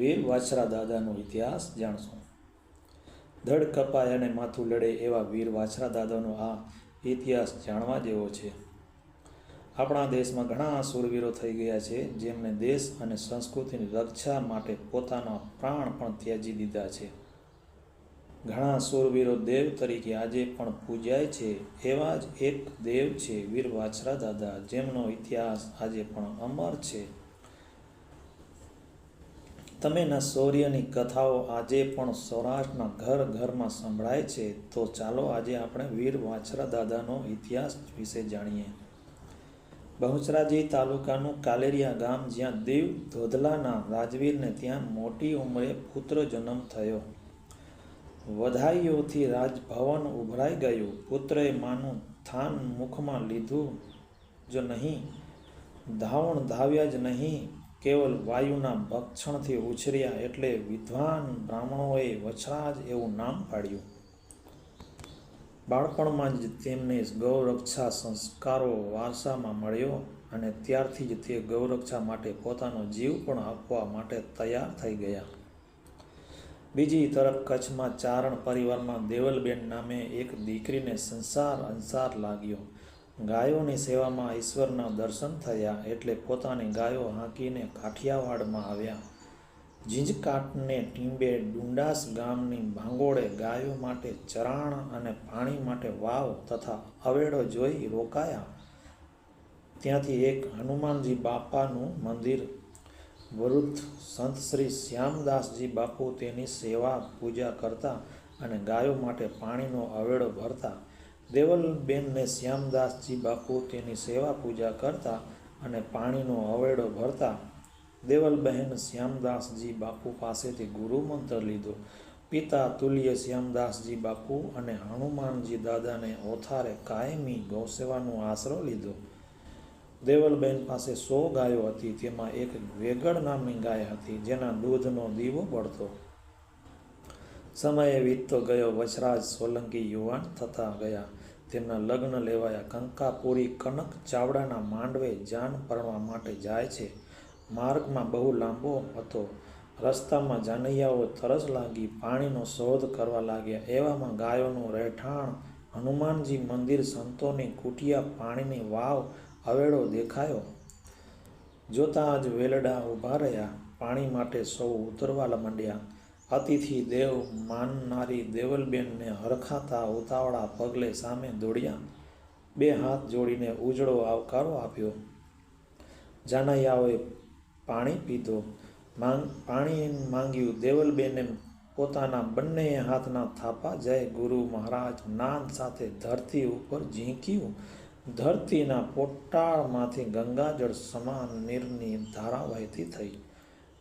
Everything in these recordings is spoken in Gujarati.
વીર વાછરા દાદાનો ઇતિહાસ જાણશું. ધડ કપાય અને માથું લડે એવા વીર વાછરા દાદાનો આ ઇતિહાસ જાણવા જેવો છે. આપણા દેશમાં ઘણા શૂરવીરો થઈ ગયા છે જેમણે દેશ અને સંસ્કૃતિની રક્ષા માટે પોતાના પ્રાણ પણ ત્યાજી દીધા છે. ઘણા શૂરવીરો દેવ તરીકે આજે પણ પૂજાય છે, એવા જ એક દેવ છે વીર વાછરા દાદા, જેમનો ઇતિહાસ આજે પણ અમર છે. તમેના શૌર્યની કથાઓ આજે પણ સૌરાષ્ટ્રના ઘર ઘરમાં સંભળાય છે, તો ચાલો આજે આપણે વીર વાછરા દાદાનો ઇતિહાસ વિશે જાણીએ. બહુચરાજી તાલુકાનું કાલેરિયા ગામ, જ્યાં દેવ ધોધલાના રાજવીરને ત્યાં મોટી ઉંમરે પુત્ર જન્મ થયો. વધાઈઓથી રાજભવન ઉભરાઈ ગયું. પુત્રએ માનું થાન મુખમાં લીધું જ નહીં, ધાવણ ધાવ્યા જ નહીં કેવલ વાયુના ભક્ષણથી ઉછર્યા એટલે વિદ્વાન બ્રાહ્મણોએ વછરાજ એવું નામ પાડ્યું. બાળપણમાં જ તેમને ગૌરક્ષા સંસ્કારો વારસામાં મળ્યો અને ત્યારથી જ તે ગૌરક્ષા માટે પોતાનો જીવ પણ આપવા માટે તૈયાર થઈ ગયા. બીજી તરફ કચ્છમાં ચારણ પરિવારમાં દેવલબેન નામે એક દીકરીને સંસાર અંસાર લાગ્યો. ગાયોની સેવામાં ઈશ્વરના દર્શન થયા એટલે પોતાની ગાયો હાંકીને કાઠિયાવાડમાં આવ્યા. ઝીંઝકાટને ટીંબે ડુંડાસ ગામની ભાંગોળે ગાયો માટે ચરાણ અને પાણી માટે વાવ તથા અવેડો જોઈ રોકાયા. ત્યાંથી એક હનુમાનજી બાપાનું મંદિર. વૃદ્ધ સંત શ્રી શ્યામદાસજી બાપુ તેની સેવા પૂજા કરતા અને ગાયો માટે પાણીનો અવેડો ભરતા દેવલબેનને શ્યામદાસજી બાપુ તેની સેવા પૂજા કરતા અને પાણીનો અવેડો ભરતા દેવલબહેન શ્યામદાસજી બાપુ પાસેથી ગુરુમંત્ર લીધો. પિતા તુલ્ય શ્યામદાસજી બાપુ અને હનુમાનજી દાદાને ઓથારે કાયમી ગૌસેવાનો આશરો લીધો. દેવલબેન પાસે સો ગાયો હતી, તેમાં એક વેગડ નામની ગાય હતી, જેના દૂધનો દીવો બળતો. સમયે વીતતો ગયો વચરાજ સોલંકી યુવાન થતા ગયા. તેમના લગ્ન લેવાયા. કંકાપુરી કનક ચાવડાના માંડવે જાન પરવા માટે જાય છે. માર્ગમાં બહુ લાંબો હતો. રસ્તામાં જાનૈયાઓ તરસ લાગી, પાણીનો શોધ કરવા લાગ્યા. એવામાં ગાયોનું રહેઠાણ, હનુમાનજી મંદિર સંતોની કુટિયા પાણીની વાવ અવેડો દેખાયો. જોતાં જ વેલડા ઊભા રહ્યા. પાણી માટે સૌ ઉતરવા માંડ્યા. અતિથિ દેવ માનનારી દેવલબેનને હરખાતા ઉતાવળા પગલે સામે દોડ્યા. બે હાથ જોડીને ઉજળો આવકારો આપ્યો. જાનૈયાઓએ પાણી પીધો. માંગ, પાણી માંગ્યું, દેવલબેને પોતાના બંને હાથના થાપા જય ગુરુ મહારાજ નાદ સાથે ધરતી ઉપર ઝીંક્યું. ધરતીના પોટાળમાંથી ગંગાજળ સમાન નીરની ધારા થઈ.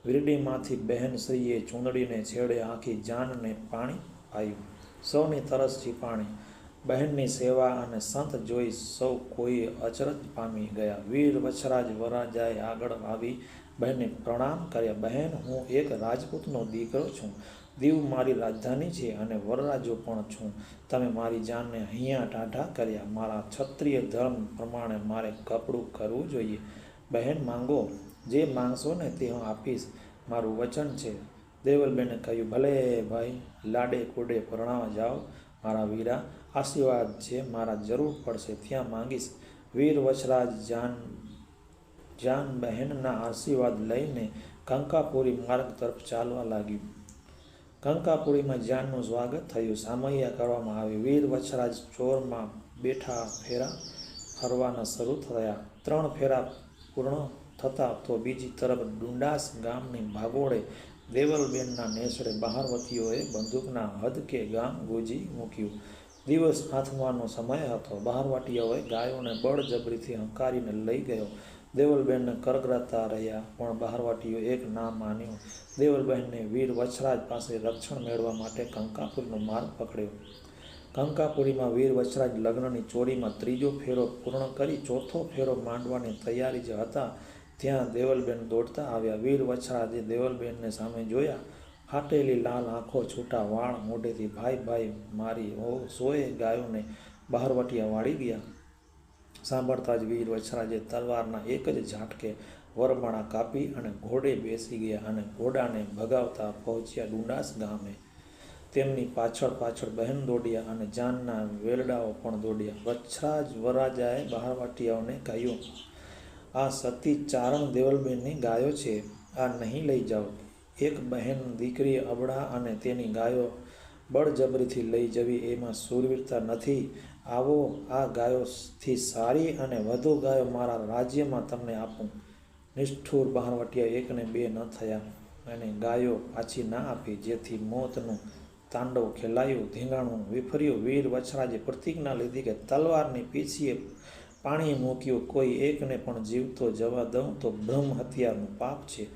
વીરડીમાંથી બહેનશ્રીએ ચૂંદડીને છેડે આખી જાનને પાણી આવ્યું સૌની તરસથી પાણી. બહેનની સેવા અને સંત જોઈ સૌ કોઈ અચરજ પામી ગયા. વીર વછરાજ વરાજાએ આગળ આવી બહેનને પ્રણામ કર્યા. બહેન, હું એક રાજપૂતનો દીકરો છું. દીવ મારી રાજધાની છે અને વરરાજો પણ છું. તમે મારી જાનને અહીંયા ટાઢા કર્યા. મારા ક્ષત્રિય ધર્મ પ્રમાણે મારે કપડું કરવું જોઈએ. બહેન, માંગો. જે માંગશો ને તે હું આપીશ, મારું વચન છે. દેવલબેને કહ્યું, ભલે ભાઈ, લાડે કુડે પરણાવા જાઓ, મારા વીરા, આશીર્વાદ છે, મારા જરૂર પડશે, ત્યાં માંગીશ. વીર વચરાજ જાન જાન બહેનના આશીર્વાદ લઈને કંકાપુરી માર્ગ તરફ ચાલવા લાગ્યું. કંકાપુરીમાં જાનનું સ્વાગત થયું, સામૈયા કરવામાં આવી. વીર વછરાજ ચોરમાં બેઠા ફેરા ફરવાના શરૂ થયા. ત્રણ ફેરા પૂર્ણ થતાં તો બીજી તરફ ડુંડાસ ગામની ભાગોળે દેવલબેનના નેસડે બહારવતીઓએ બંદૂકના હદકે ગામ ગોજી મૂક્યું. દિવસ આથમવાનો સમય હતો. બહારવાટીઓએ ગાયોને બળજબરીથી હંકારીને લઈ ગયો. દેવલબેનને કરગરાતા રહ્યા, પણ બહારવાટીઓ એક ના માન્યું. દેવલબહેનને વીર વછરાજ પાસે રક્ષણ મેળવવા માટે કંકાપુરીનો માર્ગ પકડ્યો. કંકાપુરીમાં વીર વછરાજ લગ્નની ચોરીમાં ત્રીજો ફેરો પૂર્ણ કરી ચોથો ફેરો માંડવાની તૈયારી જ હતા. ત્યાં દેવલબેન દોડતા આવ્યા. વીર વછરાજે દેવલબેનને સામે જોયા. ફાટેલી લાલ આંખો છૂટા વાળ મોઢેથી ભાઈ ભાઈ મારી ઓ સોએ ગાયોને બહારવટિયા વાળી ગયા. સાંભળતા જ વીર વછરાજે તલવારના એક જ ઝાટકે વરમાળા કાપી અને ઘોડે બેસી ગયા અને ઘોડાને ભગાવતા પહોંચ્યા ડુંડાસ ગામે. તેમની પાછળ પાછળ બહેન દોડ્યા અને જાનના વેલડાઓ પણ દોડ્યા. વછરાજ વરાજાએ બહારવાટિયાઓને કહ્યું આ સતી ચારણ દેવલબેનની ગાયો છે. આ નહીં લઈ જાઓ. એક બહેન દીકરી અબળા અને તેની ગાયો બળજબરીથી લઈ જવી એમાં શૂરવીરતા નથી. આવો આ ગાયોથી સારી અને વધુ ગાયો મારા રાજ્યમાં તમને આપું. નિષ્ઠુર બહારવટિયા એકને બે ન થયા અને ગાયો પાછી ના આપી. જેથી મોતનું તાંડવ ખેલાયું, ધીંગાણું વિફર્યું. વીર વછરાજે પ્રતિજ્ઞા લીધી કે તલવારની પીછીએ પાણી મૂક્યું, કોઈ એકને પણ જીવતો જવા દઉં તો બ્રહ્મ હત્યાનું પાપ છે.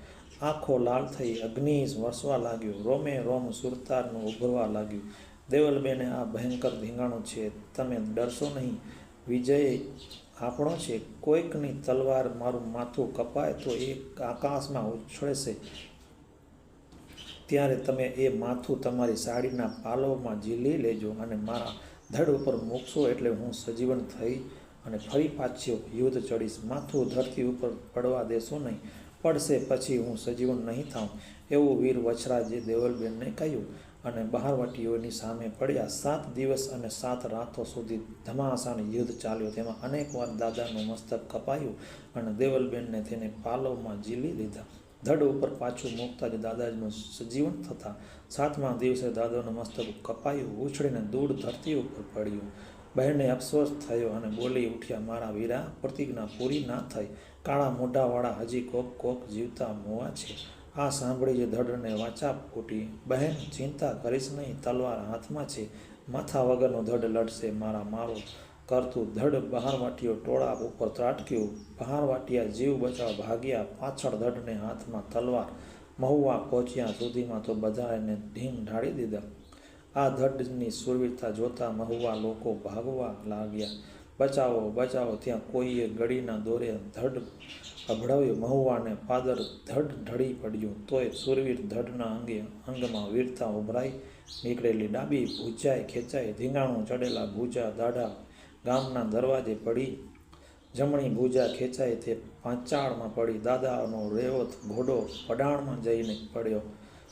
આંખો લાલ થઈ, અગ્નિ વરસવા લાગ્યું, રોમે રોમ સુરતારનું ઉભરવા લાગ્યું. દેવલબેને આ ભયંકર ધીંગાણું છે, તમે ડરશો નહીં. વિજય આપણો છે, કોઈકની તલવાર મારું માથું કપાય તો એ આકાશમાં ઉછળશે. ત્યારે તમે એ માથું તમારી સાડીના પાલવમાં ઝીલી લેજો અને મારા ધડ ઉપર મૂકશો એટલે હું સજીવન થઈ અને ફરી પાછ્યો યુદ્ધ ચડીશ. માથું ધરતી ઉપર પડવા દેશો નહીં. પડશે પછી હું સજીવન નહીં થાઉં. એવું વીર વછરાજે દેવલબેનને કહ્યું. અને બહારવટીઓની સામે પડ્યા સાત દિવસ અને સાત રાતો સુધી ધમાસાન યુદ્ધ ચાલ્યો. તેમાં અનેકવાર દાદાનું મસ્તક કપાયું અને દેવલબેનને તેને પાલવમાં ઝીલી લીધા. ધડ ઉપર પાછું મૂકતા જ દાદાજીનું સજીવન થતાં સાતમા દિવસે દાદાનું મસ્તક કપાયું. ઉછળીને દૂર ધરતી ઉપર પડ્યું. બહેને અફસોસ થયો અને બોલી ઉઠ્યા, મારા વીરા, પ્રતિજ્ઞા પૂરી ના થઈ. કાળા મોઢાવાળા હજી કોક કોક જીવતા મોવા છે. આ સાંભળી જ ધડને વાચા ફૂટી. બહેન, ચિંતા કરીશ નહીં, તલવાર હાથમાં છે. માથા વગરનો ધડ લડશે મારા મારો. કરતું ધડ બહારવાટીઓ ટોળા ઉપર ત્રાટક્યું. બહારવાટિયા જીવ બચાવ ભાગ્યા પાછળ ધડને હાથમાં તલવાર. મહુવા પહોંચ્યા સુધીમાં તો બધા એને ઢીંગ ઢાળી દીધા. આ ધડની સુરવીરતા જોતા મહુવા લોકો ભાગવા લાગ્યા. બચાવો બચાવો, ત્યાં કોઈએ ગળીના દોરે ધડ અભડાવ્યો. મહુવાને પાદર ધડ ઢળી પડ્યું. તોય સુરવીર ધડના અંગે, અંગમાં વીરતા ઉભરાઈ નીકળેલી ડાબી ભૂજાઈ ખેંચાઈ ધીંગાણું ચડેલા ભૂજા દાઢા ગામના દરવાજે પડી. જમણી ભૂજા ખેંચાઈ તે પાંચાળમાં પડી. દાદાનો રેવત ઘોડો પડાણમાં જઈને પડ્યો.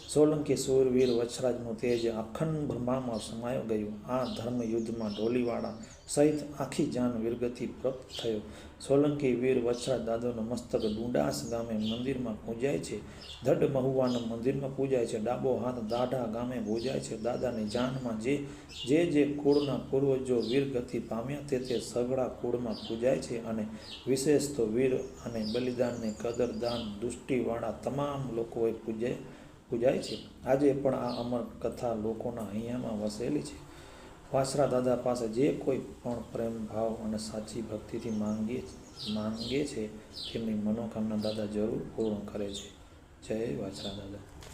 સોલંકી સૂરવીર વચ્છરાજનું તેજ અખંડ બ્રહ્મામાં સમાયો ગયું. આ ધર્મયુદ્ધમાં ઢોલીવાળા સહિત આખી જાન વીરગતિ પ્રાપ્ત થયો. સોલંકી વીર વછરાજ દાદાનું મસ્તક ડુંડાસ ગામે મંદિરમાં પૂજાય છે. ધડ મહુવાના મંદિરમાં પૂજાય છે. ડાબો હાથ દાઢા ગામે પૂજાય છે. દાદાની જાનમાં જે જે જે કુળના પૂર્વજો વીરગતિ પામ્યા તે તે સઘળા કુળમાં પૂજાય છે અને વિશેષ તો વીર અને બલિદાનને કદરદાન દૃષ્ટિવાળા તમામ લોકોએ પૂજે પૂજાય છે. આજે પણ આ અમર કથા લોકોના અહીંયામાં વસેલી છે. વાસરા દાદા પાસે જે કોઈ પણ પ્રેમ ભાવ અને સાચી ભક્તિથી માંગી માંગે છે, તેમની મનોકામના દાદા જરૂર પૂર્ણ કરે છે. જય વાછરા દાદા.